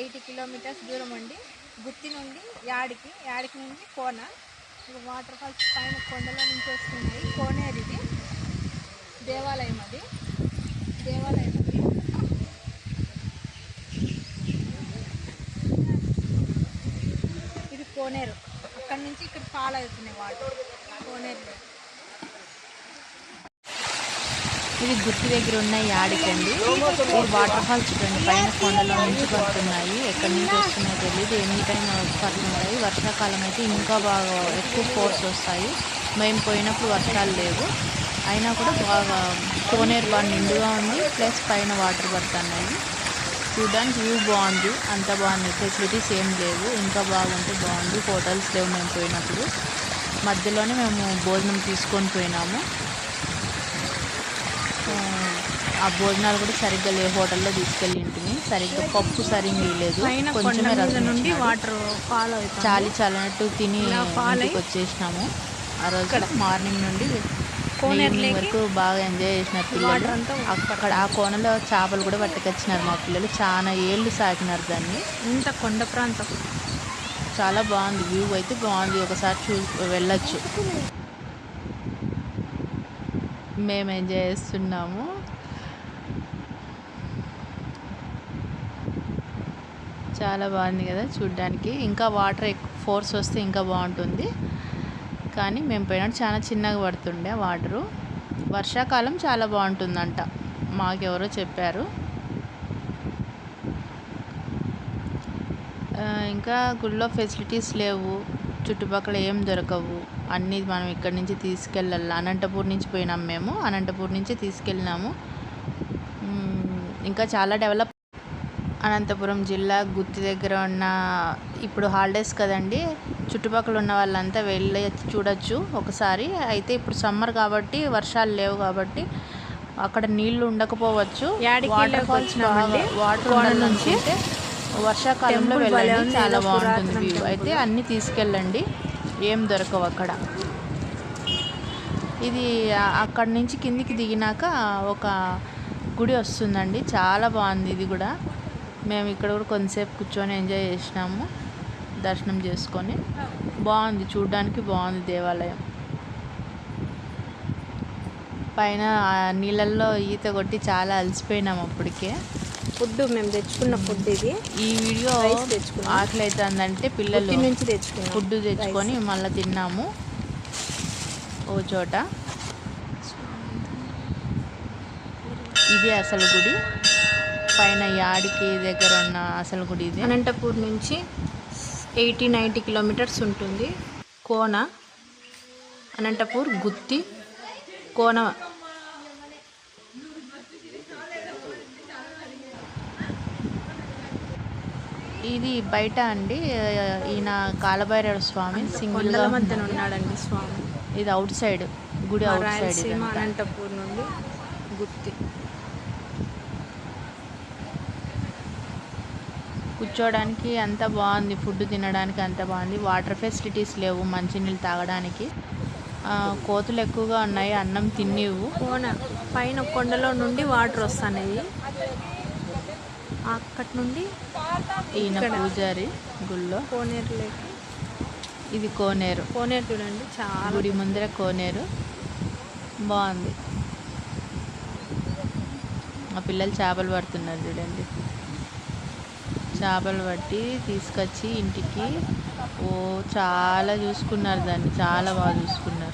Eighty kilometres దూరం అండి గుత్తి నుండి యాడికి యాడికి నుండి కోన. వాటర్ ఫాల్స్ పైన కొండల నుంచి వస్తున్నాయి. కోనేరు ఇది. దేవాలయం అది. దేవాలయం అది. ఇది కోనేరు. అక్కడి నుంచి ఇక్కడ ఫాల్ అవుతున్నాయి వాటర్ కోనేరు ఇది గుత్తి దగ్గర ఉన్న యాడికండి. ఈ వాటర్ ఫాల్ చూడండి పైన కొండలో నుంచి పడుతున్నాయి. ఎక్కడి నుంచి వస్తున్నాయో తెలియదు ఎన్ని టైం పడుతుంటాయి వర్షాకాలం అయితే ఇంకా బాగా ఎక్కువ ఫోర్స్ వస్తాయి. మేము పోయినప్పుడు వర్షాలు లేవు. అయినా కూడా బాగా కోనేరు బాగా నిండుగా ఉంది. ప్లస్ పైన వాటర్ పడుతున్నాయి. చూడడానికి వ్యూ బాగుంది. అంత బాగుంది. ఫెసిలిటీస్ ఏం లేవు. ఇంకా బాగుంటే బాగుంది. హోటల్స్ లేవు మేము పోయినప్పుడు. మధ్యలోనే మేము భోజనం తీసుకొని పోయినాము. ఆ భోజనాలు కూడా సరిగ్గా లేవు. హోటల్లో తీసుకెళ్ళి ఇంటిని సరిగ్గా పప్పు సరిగ్గా లేదు. కొంచెమే రసం నుండి. వాటర్ చాలి చాలనట్టు తిని ఇంటికి వచ్చేసినాము. ఆ రోజు మార్నింగ్ నుండి ఈవినింగ్ వరకు బాగా ఎంజాయ్ చేసినారు పిల్లలు. అక్కడ ఆ కోనలో చేపలు కూడా పట్టుకొచ్చినారు మా పిల్లలు. చాలా ఏళ్ళు సాకినారు దాన్ని. ఇంత కొండ ప్రాంతం. చాలా బాగుంది. వ్యూ అయితే బాగుంది. ఒకసారి చూ వెళ్ళొచ్చు. మేము ఎంజాయ్ చేస్తున్నాము. చాలా బాగుంది కదా చూడ్డానికి. ఇంకా వాటర్ ఎక్కువ ఫోర్స్ వస్తే ఇంకా బాగుంటుంది. కానీ మేము పోయినట్టు చాలా చిన్నగా పడుతుండే వాటరు. వర్షాకాలం చాలా బాగుంటుందంట. మాకెవరో చెప్పారు. ఇంకా గుళ్ళో ఫెసిలిటీస్ లేవు. చుట్టుపక్కల ఏం దొరకవు. అన్నీ మనం ఇక్కడి నుంచి తీసుకెళ్ళాలి. అనంతపూర్ నుంచి పోయినాం మేము. అనంతపూర్ నుంచి తీసుకెళ్ళినాము. ఇంకా చాలా డెవలప్ అనంతపురం జిల్లా గుత్తి దగ్గర ఉన్న ఇప్పుడు హాలిడేస్ కదండి. చుట్టుపక్కల ఉన్న వాళ్ళంతా వెళ్ళి చూడొచ్చు ఒకసారి. అయితే ఇప్పుడు సమ్మర్ కాబట్టి వర్షాలు లేవు కాబట్టి అక్కడ నీళ్ళు ఉండకపోవచ్చు. Water falls? వాటర్ నుంచి. వర్షాకాలంలో వెళ్ళండి. ఉంది, చాలా బాగుంటుంది వ్యూ. అయితే అన్నీ తీసుకెళ్ళండి. ఏం దొరకవు అక్కడ. ఇది అక్కడి నుంచి కిందికి దిగినాక ఒక గుడి వస్తుందండి. చాలా బాగుంది ఇది కూడా. మేము ఇక్కడ కూడా కొంతసేపు కూర్చొని ఎంజాయ్ చేసినాము. దర్శనం చేసుకొని. బాగుంది చూడడానికి బాగుంది దేవాలయం. పైన ఆ నీళ్ళల్లో ఈత కొట్టి చాలా అలసిపోయినాము అప్పటికే. ఫుడ్ మేము తెచ్చుకున్న ఫుడ్ ఇది. ఈ వీడియో. ఆకలి అవుతుందంటే పిల్లలు నుంచి తెచ్చుకున్నాం. ఫుడ్ తెచ్చుకొని మళ్ళీ తిన్నాము. ఓ చోట. ఇది అసలు గుడి. పైన యాడికి దగ్గర ఉన్న అసలు గుడి ఇది అనంతపూర్ నుంచి ఎయిటీ నైంటీ కిలోమీటర్స్ ఉంటుంది. కోన అనంతపూర్ గుత్తి కోన. ఇది బయట అండి ఈయన కాలభైరవ స్వామి సింగిల్ మధ్యన ఉన్నాడండి స్వామి. ఇది అవుట్ సైడ్ గుడి అవుట్ సైడ్ అనంతపూర్ నుండి గుత్తి. కూర్చోడానికి అంత బాగుంది ఫుడ్ తినడానికి అంత బాగుంది. వాటర్ ఫెసిలిటీస్ లేవు మంచినీళ్ళు తాగడానికి. కోతులు ఎక్కువగా ఉన్నాయి అన్నం తిన్నివు కోన పైన కొండలో నుండి వాటర్ వస్తున్నాయి అక్కడి నుండి ఈయన. పూజారి గుళ్ళో. కోనేరులోకి. ఇది కోనేరు. కోనేరు చూడండి చాలా గుడి ముందర కోనేరు. బాగుంది. మా పిల్లలు చేపలు పడుతున్నారు చూడండి. చేపలు పట్టి తీసుకొచ్చి ఇంటికి. ఓ చాలా చూసుకున్నారు దాన్ని. చాలా బాగా చూసుకున్నారు.